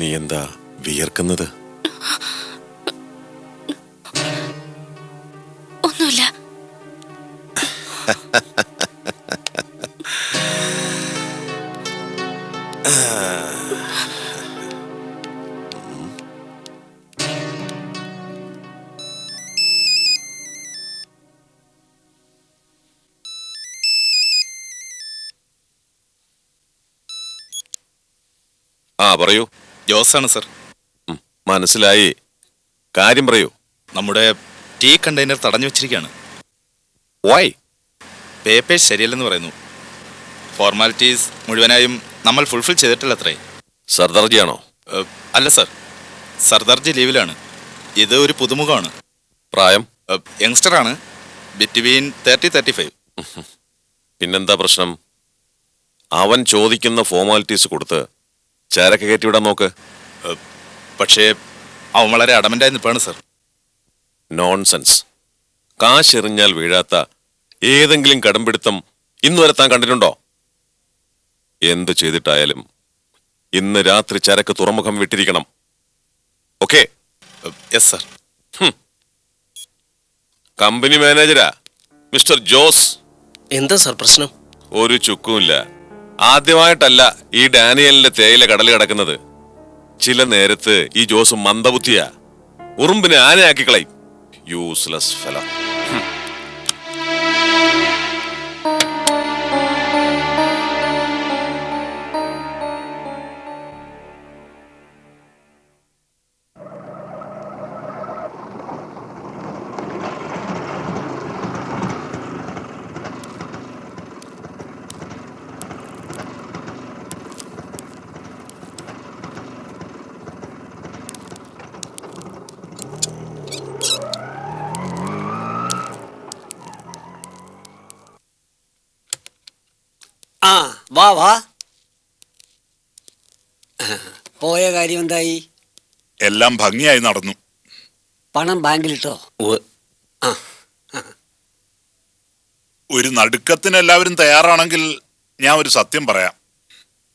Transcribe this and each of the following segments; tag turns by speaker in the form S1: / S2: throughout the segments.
S1: നീ എന്താ വിയർക്കുന്നത്?
S2: ഒന്നുമില്ല.
S1: ആ പറയൂ.
S3: ജോസാണ് സർ.
S1: മനസ്സിലായി. കാര്യം പറയൂ.
S3: നമ്മുടെ ടീ കണ്ടെയ്നർ തടഞ്ഞു വെച്ചിരിക്കുകയാണ്
S1: വൈ
S3: പേപ്പേഴ്സ് ശരിയല്ലെന്ന് പറയുന്നു. ഫോർമാലിറ്റീസ് മുഴുവനായും നമ്മൾ ഫുൾഫിൽ ചെയ്തിട്ടില്ല അത്രേ.
S1: സർദാർജിയാണോ?
S3: ഏഹ്, അല്ല സർ. സർദാർജി ലീവിലാണ്. ഇത് ഒരു പുതുമുഖമാണ്.
S1: പ്രായം?
S3: Youngster യങ്സ്റ്ററാണ്. Between thirty thirty five.
S1: പിന്നെന്താ പ്രശ്നം? അവൻ ചോദിക്കുന്ന ഫോർമാലിറ്റീസ് കൊടുത്ത് ചരക്ക് കയറ്റിവിടാൻ നോക്ക്.
S3: പക്ഷേ അവൻ വളരെ അടമന്റായി നിൽപ്പാണ് സർ.
S1: നോൺസെൻസ്. കാശെറിഞ്ഞാൽ വീഴാത്ത ഏതെങ്കിലും കടമ്പിടുത്തം ഇന്ന് വരെ താൻ കണ്ടിട്ടുണ്ടോ? എന്ത് ചെയ്തിട്ടായാലും ഇന്ന് രാത്രി ചരക്ക് തുറമുഖം വിട്ടിരിക്കണം. ഓക്കെ?
S3: Yes sir.
S1: കമ്പനി മാനേജരാ മിസ്റ്റർ ജോസ്.
S4: എന്താ സർ പ്രശ്നം?
S1: ഒരു ചുക്കുമില്ല ആദ്യമായിട്ടല്ല ഈ ഡാനിയലിന്റെ തേയില കടൽ കിടക്കുന്നത്. ചില നേരത്ത് ഈ ജോസ് മന്ദബുദ്ധിയാ. ഉറുമ്പിനെ ആനയാക്കി കളയും യൂസ്ലെസ് ഫലം
S5: വാ വാ. പോയ കാര്യം എന്തായി?
S6: എല്ലാം ഭംഗിയായി നടന്നു.
S5: പണം ബാങ്കിലിട്ടോ. ആ.
S6: ഒരു നടുക്കത്തിന് എല്ലാവരും തയ്യാറാണെങ്കിൽ ഞാൻ ഒരു സത്യം പറയാം.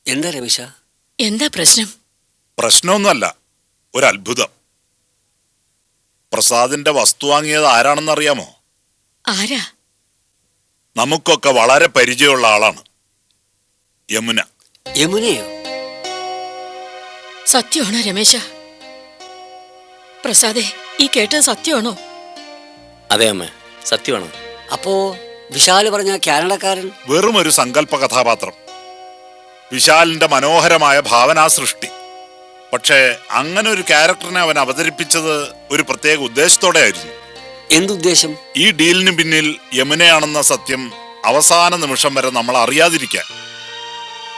S5: എന്താ രമേശ?
S2: എന്താ പ്രശ്നം?
S6: പ്രശ്നമൊന്നുമല്ല ഒരു അത്ഭുതം പ്രസാദിന്റെ വസ്തു വാങ്ങിയത് ആരാണെന്ന് അറിയാമോ
S2: ആരാ?
S6: നമുക്കൊക്കെ വളരെ പരിചയമുള്ള ആളാണ്. യമുന.
S5: യമുനയോ?
S2: സത്യമാണോ രമേശ? പ്രസാദേ ഈ കേട്ടത് സത്യമാണോ?
S4: അതെ അമ്മ സത്യമാണ്.
S5: അപ്പോ വിശാൽ പറഞ്ഞ കാനഡക്കാരൻ?
S6: വെറും ഒരു സങ്കല്പ കഥാപാത്രം വിശാലിന്റെ മനോഹരമായ ഭാവനാ സൃഷ്ടി പക്ഷേ അങ്ങനെ ഒരു ക്യാരക്ടറിനെ അവൻ അവതരിപ്പിച്ചത് ഒരു പ്രത്യേക ഉദ്ദേശത്തോടെ ആയിരുന്നു
S5: എന്തുദ്ദേശം?
S6: ഈ ഡീലിന് പിന്നിൽ യമുനയാണെന്ന സത്യം അവസാന നിമിഷം വരെ നമ്മൾ അറിയാതിരിക്കാൻ.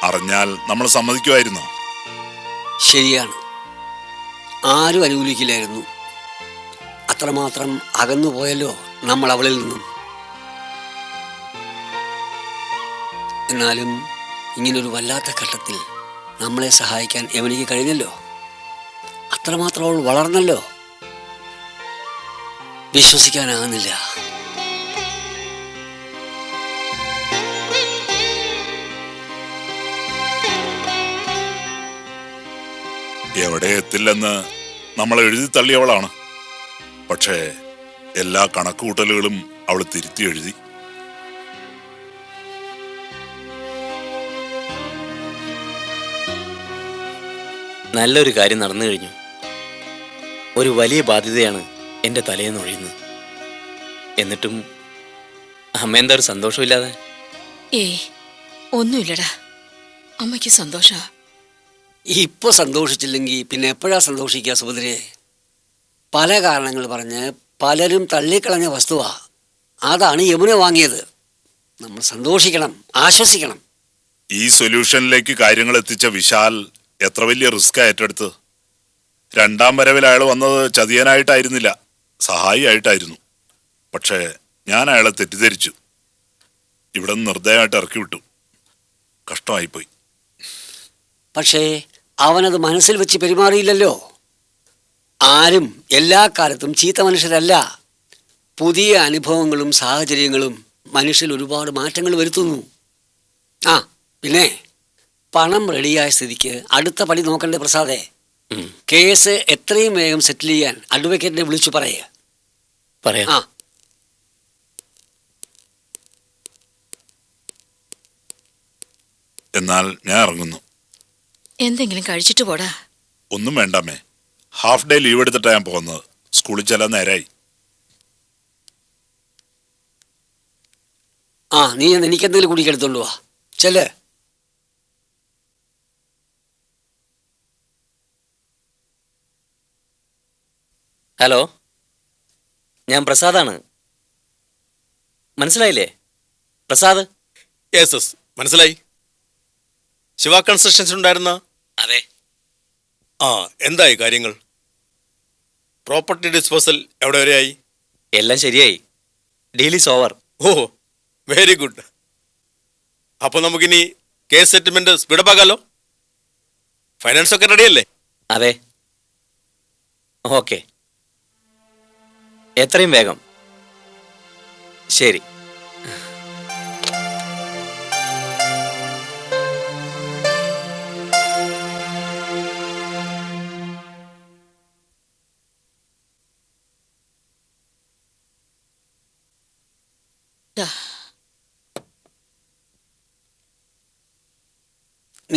S6: അറിഞ്ഞാൽ നമ്മൾ സമ്മതിക്കുമായിരുന്നു.
S5: ശരിയാണ്. ആരും അനുകൂലിക്കില്ലായിരുന്നു. അത്രമാത്രം അകന്നു പോയല്ലോ നമ്മൾ അവളിൽ നിന്നും. എന്നാലും ഇങ്ങനൊരു വല്ലാത്ത ഘട്ടത്തിൽ നമ്മളെ സഹായിക്കാൻ എവനിക്ക് കഴിഞ്ഞല്ലോ. അത്രമാത്രം അവൾ വളർന്നല്ലോ. വിശ്വസിക്കാനാകുന്നില്ല.
S6: എവിടെ എത്തില്ലെന്ന് നമ്മൾ എഴുതി തള്ളിയവളാണ്. പക്ഷേ എല്ലാ കണക്കുകൂട്ടലുകളും അവൾ തിരുത്തി എഴുതി.
S4: നല്ലൊരു കാര്യം നടന്നു കഴിഞ്ഞു. ഒരു വലിയ ബാധ്യതയാണ് എന്റെ തലേന്ന് ഒഴിയുന്നത്. എന്നിട്ടും അമ്മ എന്താ ഒരു സന്തോഷമില്ലാതെ
S2: ഏയ് ഒന്നുമില്ലടാ. അമ്മയ്ക്ക് സന്തോഷ
S5: ഇപ്പൊ സന്തോഷിച്ചില്ലെങ്കിൽ പിന്നെ എപ്പോഴാ സന്തോഷിക്കുക സുഭദ്രയെ? പല കാരണങ്ങൾ പറഞ്ഞ് പലരും തള്ളിക്കളഞ്ഞ വസ്തുവാ. അതാണ് യമുന വാങ്ങിയത്. നമ്മൾ സന്തോഷിക്കണം ആശ്വസിക്കണം.
S6: ഈ സൊല്യൂഷനിലേക്ക് കാര്യങ്ങൾ എത്തിച്ച വിശാൽ എത്ര വലിയ റിസ്ക് ഏറ്റെടുത്ത് രണ്ടാം വരവിൽ അയാൾ വന്നത് ചതിയനായിട്ടായിരുന്നില്ല സഹായിയായിട്ടായിരുന്നു. പക്ഷേ ഞാൻ അയാളെ തെറ്റിദ്ധരിച്ചു. ഇവിടെ നിർദ്ദയമായിട്ട് ഇറക്കി വിട്ടു. കഷ്ടമായിപ്പോയി.
S5: പക്ഷേ അവനത് മനസ്സിൽ വെച്ച് പെരുമാറിയില്ലല്ലോ. ആരും എല്ലാ കാലത്തും ചീത്ത മനുഷ്യരല്ല. പുതിയ അനുഭവങ്ങളും സാഹചര്യങ്ങളും മനുഷ്യൽ ഒരുപാട് മാറ്റങ്ങൾ വരുത്തുന്നു. ആ പിന്നെ പണം റെഡിയായ സ്ഥിതിക്ക് അടുത്ത പടി നോക്കണ്ടേ പ്രസാദേ. കേസ് എത്രയും വേഗം സെറ്റിൽ ചെയ്യാൻ അഡ്വക്കേറ്റിനെ വിളിച്ചു പറയുക
S4: പറയാം.
S5: ആ.
S6: എന്നാൽ ഞാൻ ഇറങ്ങുന്നു.
S2: എന്തെങ്കിലും കഴിച്ചിട്ട് പോടാ.
S6: ഒന്നും വേണ്ടമ്മേ. ഹാഫ് ഡേ ലീവ് എടുത്തിട്ടാ ഞാൻ പോകുന്നത്. സ്കൂളിൽ ചെല്ലാൻ നേരായി.
S5: ആ നീ എന്ന് എനിക്കെന്തെങ്കിലും കുടിക്കെടുത്തോണ്ട് വാ. ചെല്ലേ.
S4: ഹലോ? ഞാൻ പ്രസാദാണ്. മനസ്സിലായില്ലേ? പ്രസാദ്?
S7: യെസ് മനസ്സിലായി. ശിവ കൺസ്ട്രക്ഷൻസ് ഉണ്ടായിരുന്ന?
S4: അതെ.
S7: ആ എന്തായി കാര്യങ്ങൾ? പ്രോപ്പർട്ടി ഡിസ്പോസൽ എവിടെ വരെയായി
S4: എല്ലാം ശരിയായി. Deal is over
S7: oh very good അപ്പോൾ നമുക്കിനി കേസ് സെറ്റിൽമെന്റ് സ്പീഡപ്പാക്കാലോ ഫൈനാൻസ് ഒക്കെ റെഡിയല്ലേ
S4: അതെ. ഓക്കെ എത്രയും വേഗം. ശരി.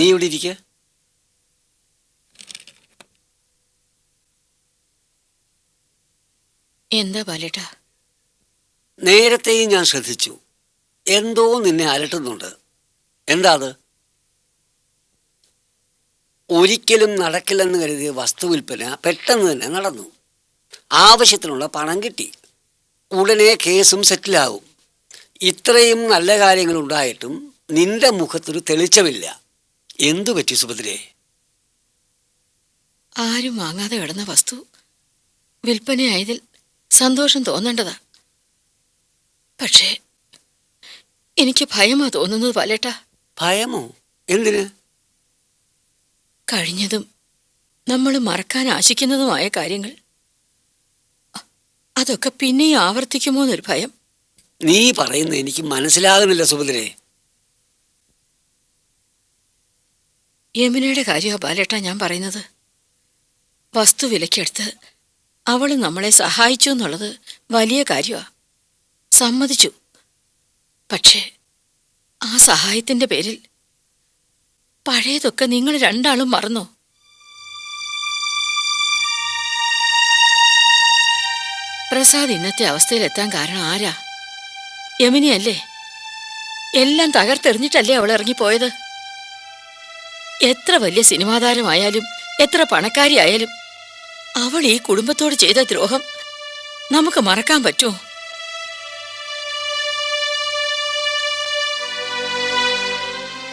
S5: നീ ഇവിടെ ഇരിക്കുക
S2: എന്താ ബാലേട്ടാ?
S5: നേരത്തെയും ഞാൻ ശ്രദ്ധിച്ചു. എന്തോ നിന്നെ അലട്ടുന്നുണ്ട്. എന്താ അത്? ഒരിക്കലും നടക്കില്ലെന്ന് കരുതിയ വസ്തു വിൽപ്പന പെട്ടെന്ന് തന്നെ നടന്നു. ആവശ്യത്തിനുള്ള പണം കിട്ടി. ഉടനെ കേസും സെറ്റിലാവും. ഇത്രയും നല്ല കാര്യങ്ങളുണ്ടായിട്ടും നിന്റെ മുഖത്തൊരു തെളിച്ചമില്ല. എന്തു പറ്റി സുഭദ്രയെ
S2: ആരും വാങ്ങാതെ കിടന്ന വസ്തു വിൽപ്പനയായതിൽ സന്തോഷം തോന്നേണ്ടതാ. പക്ഷേ എനിക്ക് ഭയമാ തോന്നുന്നത് പാലേട്ടാ
S5: ഭയമോ? എന്തിന്?
S2: കഴിഞ്ഞതും നമ്മൾ മറക്കാൻ ആശിക്കുന്നതുമായ കാര്യങ്ങൾ. അതൊക്കെ പിന്നെയും ആവർത്തിക്കുമോ എന്നൊരു ഭയം.
S5: നീ പറയുന്നത് എനിക്ക് മനസ്സിലാകുന്നില്ല സുഭദ്രേ.
S2: യമുനയുടെ കാര്യമാ ബാലേട്ടാ ഞാൻ പറയുന്നത്. വസ്തു വിലക്കെടുത്ത് അവൾ നമ്മളെ സഹായിച്ചു എന്നുള്ളത് വലിയ കാര്യമാ സമ്മതിച്ചു. പക്ഷേ ആ സഹായത്തിന്റെ പേരിൽ പഴയതൊക്കെ നിങ്ങൾ രണ്ടാളും മറന്നോ? പ്രസാദ് ഇന്നത്തെ അവസ്ഥയിലെത്താൻ കാരണം ആരാ? യമിനിയല്ലേ? എല്ലാം തകർത്തെറിഞ്ഞിട്ടല്ലേ അവൾ ഇറങ്ങിപ്പോയത്? എത്ര വലിയ സിനിമാതാരമായാലും എത്ര പണക്കാരിയായാലും അവൾ ഈ കുടുംബത്തോട് ചെയ്ത ദ്രോഹം നമുക്ക് മറക്കാൻ പറ്റുമോ?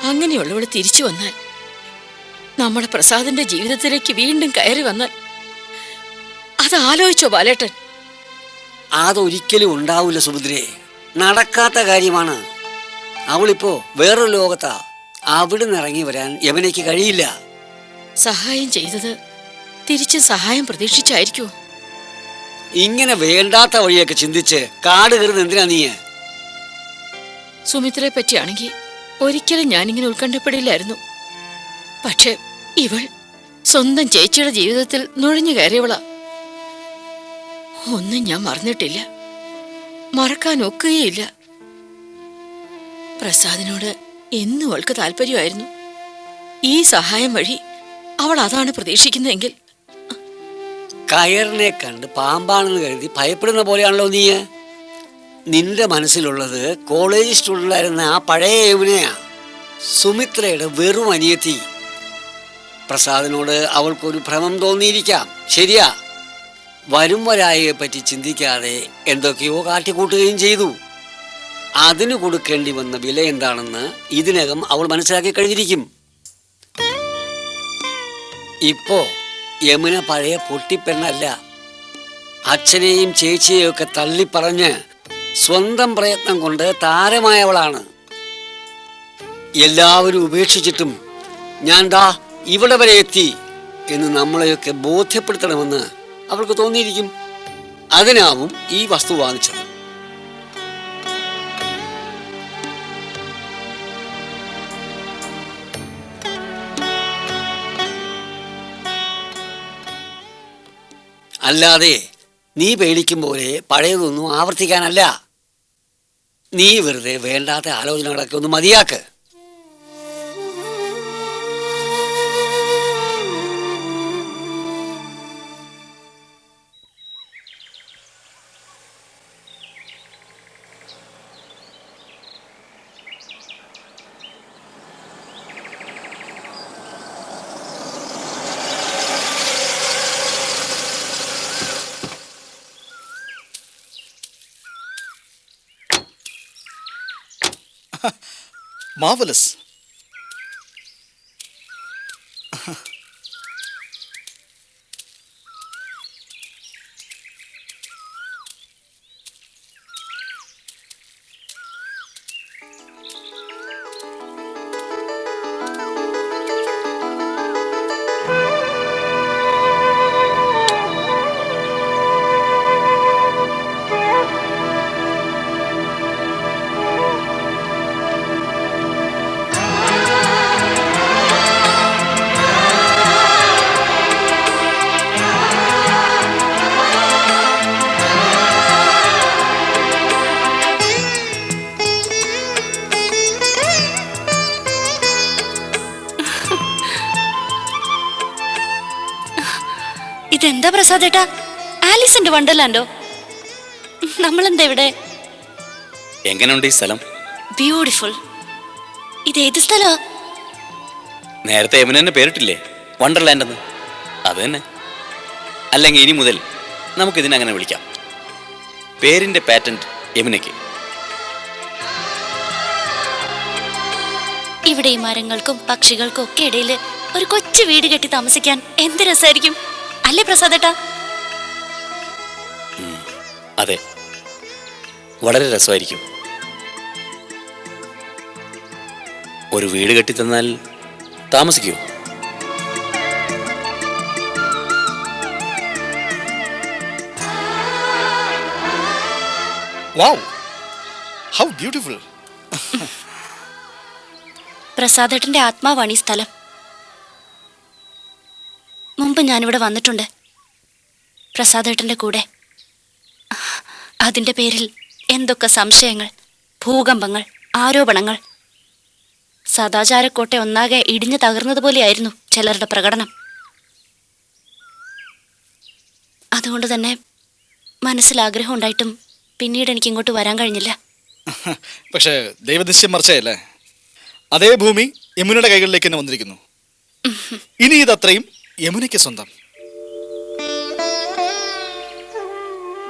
S2: അങ്ങനെയുള്ളവൾ തിരിച്ചു വന്നാൽ നമ്മുടെ പ്രസാദിന്റെ ജീവിതത്തിലേക്ക് വീണ്ടും കയറി വന്നാൽ അത് ആലോചിച്ചോ ബാലേട്ടൻ.
S5: അതൊരിക്കലും ഉണ്ടാവില്ല സുഭദ്രേ നടക്കാത്ത കാര്യമാണ്. അവളിപ്പോ വേറൊരു ലോകത്താ. അവിടുന്ന് ഇറങ്ങി വരാൻ യമനയ്ക്ക് കഴിയില്ല.
S2: സഹായം ചെയ്തത് തിരിച്ച് സഹായം പ്രതീക്ഷിച്ചായിരിക്കുമോ
S5: ഇങ്ങനെ വേണ്ടാത്ത വഴിയൊക്കെ ചിന്തിച്ച് കാട് കയറുന്ന എന്തിനാ നീ
S2: സുമിത്രയെ പറ്റിയാണെങ്കിൽ ഒരിക്കലും ഞാനിങ്ങനെ ഉത്കണ്ഠപ്പെടില്ലായിരുന്നു. പക്ഷെ ഇവൾ സ്വന്തം ചേച്ചിയുടെ ജീവിതത്തിൽ നുഴഞ്ഞു കയറിയവളാ. ഒന്നും ഞാൻ മറന്നിട്ടില്ല. മറക്കാൻ ഒക്കുകയില്ല. പ്രസാദിനോട് എന്നും അവൾക്ക് താല്പര്യമായിരുന്നു. ഈ സഹായം വഴി അവൾ അതാണ് പ്രതീക്ഷിക്കുന്നതെങ്കിൽ.
S5: കയറിനെ കണ്ട് പാമ്പാണെന്ന് കരുതി ഭയപ്പെടുന്ന പോലെയാണല്ലോ നീ. നിന്റെ മനസ്സിലുള്ളത് കോളേജ് സ്റ്റുഡന്റായിരുന്ന ആ പഴയ യമുനയാ. സുമിത്രയുടെ വെറും അനിയത്തി. പ്രസാദിനോട് അവൾക്കൊരു ഭ്രമം തോന്നിയിരിക്കാം. ശരിയാ. വരും വരായെ പറ്റി ചിന്തിക്കാതെ എന്തൊക്കെയോ കാട്ടിക്കൂട്ടുകയും ചെയ്തു. അതിന് കൊടുക്കേണ്ടി വന്ന വില എന്താണെന്ന് ഇതിനകം അവൾ മനസ്സിലാക്കി കഴിഞ്ഞിരിക്കും. ഇപ്പോ യമുന പഴയ പൊട്ടിപ്പെണ്ണല്ല. അച്ഛനെയും ചേച്ചിയെയും ഒക്കെ തള്ളിപ്പറഞ്ഞ് സ്വന്തം പ്രയത്നം കൊണ്ട് താരമായവളാണ്. എല്ലാവരും ഉപേക്ഷിച്ചിട്ടും ഞാൻ ദാ ഇവിടെ വരെ എത്തി എന്ന് നമ്മളെയൊക്കെ ബോധ്യപ്പെടുത്തണമെന്ന് അവൾക്ക് തോന്നിയിരിക്കും. അതിനാവും ഈ വസ്തു വാങ്ങിച്ചത്. അല്ലാതെ നീ പേടിക്കും പോലെ പഴയതൊന്നും ആവർത്തിക്കാനല്ല. നീ വെറുതെ വേണ്ടാത്ത ആലോചനകളൊക്കെ ഒന്ന് മതിയാക്ക്.
S8: மாவலஸ்
S9: ഇതെന്താ പ്രസാദേട്ടാ ആലിസിന്റെ വണ്ടർലാൻഡോ? നമ്മളെന്താ ഇവിടെ?
S4: എങ്ങനെയുണ്ട് ഈ സ്ഥലം?
S9: ബ്യൂട്ടിഫുൾ ഇത് ഏത് സ്ഥലമാ
S4: നേരത്തെ യമുന തന്നെ പേരിട്ടില്ലേ? വണ്ടർലാൻഡ് എന്ന് അത് തന്നെ. അല്ലെങ്കിൽ ഇനി മുതൽ നമുക്ക് അങ്ങനെ വിളിക്കാം. പേരിന്റെ പാറ്റന്റ് യമുനയ്ക്ക്
S9: ഇവിടെ ഈ മരങ്ങൾക്കും പക്ഷികൾക്കും ഒക്കെ ഇടയിൽ ഒരു കൊച്ചു വീട് കെട്ടി താമസിക്കാൻ എന്ത് രസമായിരിക്കും? അല്ലേ പ്രസാദേട്ടാ
S4: അതെ. വളരെ രസമായിരിക്കും. ഒരു വീട് കെട്ടിത്തന്നാൽ താമസിക്കൂ.
S8: വാവ് ഹൗ ബ്യൂട്ടിഫുൾ
S9: പ്രസാദേട്ടന്റെ ആത്മാവാണ് ഈ സ്ഥലം. മുമ്പ് ഞാനിവിടെ വന്നിട്ടുണ്ട്. പ്രസാദേട്ടന്റെ കൂടെ. അതിന്റെ പേരിൽ എന്തൊക്കെ സംശയങ്ങൾ ഭൂകമ്പങ്ങൾ ആരോപണങ്ങൾ. സദാചാരക്കോട്ടെ ഒന്നാകെ ഇടിഞ്ഞു തകർന്നതുപോലെയായിരുന്നു ചിലരുടെ പ്രകടനം. അതുകൊണ്ട് തന്നെ മനസ്സിൽ ആഗ്രഹം ഉണ്ടായിട്ടും പിന്നീട് എനിക്ക് ഇങ്ങോട്ട് വരാൻ കഴിഞ്ഞില്ല.
S8: പക്ഷേ ദൈവനിശ്ചയം മറിച്ചയല്ലേ? അതേ ഭൂമി യമുനയുടെ കൈകളിലേക്ക് തന്നെ വന്നിരിക്കുന്നു. ഇനി ഇതത്രയും യമുനയ്ക്ക് സ്വന്തം.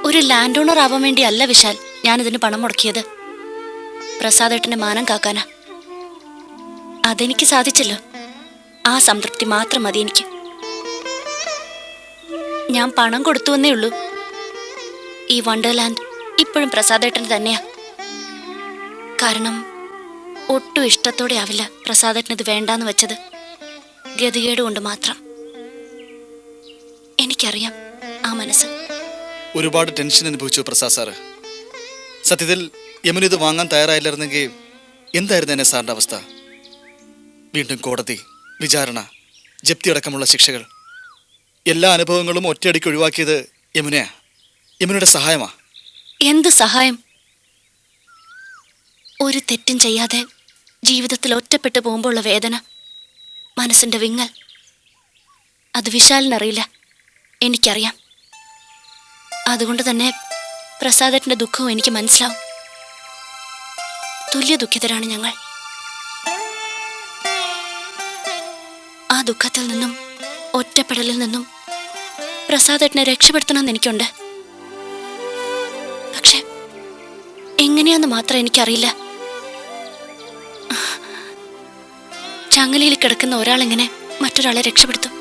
S9: ഒരു ലാൻഡ് ഓണർ ആവാൻ വേണ്ടി അല്ല വിശാൽ ഇതിന് പണം മുടക്കിയത്. പ്രസാദേട്ടന്റെ മാനം കാക്കാനാ. അതെനിക്ക് സാധിച്ചല്ലോ. ആ സംതൃപ്തി മാത്രം മതി എനിക്ക്. ഞാൻ പണം കൊടുത്തു വന്നേ ഉള്ളൂ. ഈ വണ്ടർലാൻഡ് ഇപ്പോഴും പ്രസാദേട്ടന് തന്നെയാ. കാരണം ഒട്ടും ഇഷ്ടത്തോടെ ആവില്ല പ്രസാദേട്ടന് ഇത് വേണ്ടാന്ന് വെച്ചത്. ഗതികേട് കൊണ്ട് മാത്രം. എനിക്കറിയാം ആ മനസ്സ്.
S8: ഒരുപാട് ടെൻഷൻ അനുഭവിച്ചു പ്രസാദ് സാറ്. സത്യത്തിൽ യമുന ഇത് വാങ്ങാൻ തയ്യാറായില്ലായിരുന്നെങ്കിൽ എന്തായിരുന്നു എന്നെ സാറിന്റെ അവസ്ഥ? വീണ്ടും കോടതി വിചാരണ ജപ്തി അടക്കമുള്ള ശിക്ഷകൾ. എല്ലാ അനുഭവങ്ങളും ഒറ്റയടിക്ക് ഒഴിവാക്കിയത് യമുനയാ. യമുനയുടെ സഹായമാ.
S9: എന്ത് സഹായം? ഒരു തെറ്റും ചെയ്യാതെ ജീവിതത്തിൽ ഒറ്റപ്പെട്ടു പോകുമ്പോഴുള്ള വേദന മനസ്സിന്റെ വിങ്ങൽ. അത് വിശാലിനറിയില്ല. എനിക്കറിയാം. അതുകൊണ്ട് തന്നെ പ്രസാദത്തിന്റെ ദുഃഖവും എനിക്ക് മനസ്സിലാവും. തുല്യ ദുഃഖിതരാണ് ഞങ്ങൾ. ആ ദുഃഖത്തിൽ നിന്നും ഒറ്റപ്പെടലിൽ നിന്നും പ്രസാദേട്ടനെ രക്ഷപ്പെടുത്തണമെന്ന് എനിക്കുണ്ട്. പക്ഷെ എങ്ങനെയാന്ന് മാത്രം എനിക്കറിയില്ല. ചങ്ങലയിൽ കിടക്കുന്ന ഒരാളെങ്ങനെ മറ്റൊരാളെ രക്ഷപ്പെടുത്തും?